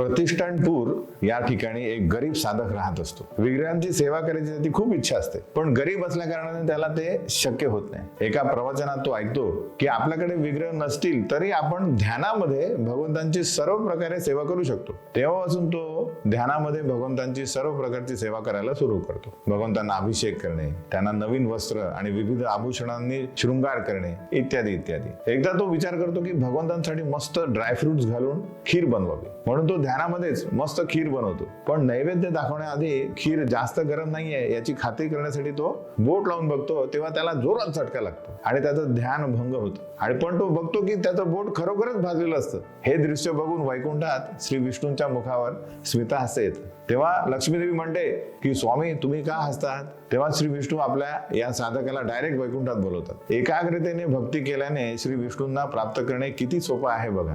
प्रतिष्ठानपूर या ठिकाणी एक गरीब साधक राहत असतो. विग्रहांची सेवा करायची त्याची खूप इच्छा असते. पण गरीब असल्या कारणाने त्याला ते शक्य होत नाही. एका प्रवचनात तो ऐकतो की आपल्याकडे विग्रह नसतील तरी आपण ध्यानामध्ये भगवंतांची सर्व प्रकारे सेवा करू शकतो. तेव्हापासून तो ध्यानामध्ये भगवंतांची सर्व प्रकारची सेवा करायला सुरू करतो. भगवंतांना अभिषेक करणे त्यांना नवीन वस्त्र आणि विविध आभूषणांनी शृंगार करणे इत्यादी इत्यादी. एकदा तो विचार करतो की भगवंतांसाठी मस्त ड्रायफ्रुट्स घालून खीर बनवावी. म्हणून तो ध्यानामध्येच मस्त खीर बनवतो. पण नैवेद्य दाखवण्याआधी खीर जास्त गरम नाहीये याची खात्री करण्यासाठी तो बोट लावून बघतो तेव्हा त्याला जोरात चटका लागतो आणि त्याचं ध्यान भंग होतं. आणि पण तो बघतो की त्याचं बोट खरोखरच भाजलेलं असतं. हे दृश्य बघून वैकुंठात श्री विष्णूंच्या मुखावर स्मिता हसते येत. तेव्हा लक्ष्मीदेवी म्हणते की स्वामी तुम्ही का हसतात? तेव्हा श्री विष्णू आपल्या या साधकाला डायरेक्ट वैकुंठात बोलवतात. एकाग्रतेने भक्ती केल्याने श्री विष्णूंना प्राप्त करणे किती सोपं आहे बघा.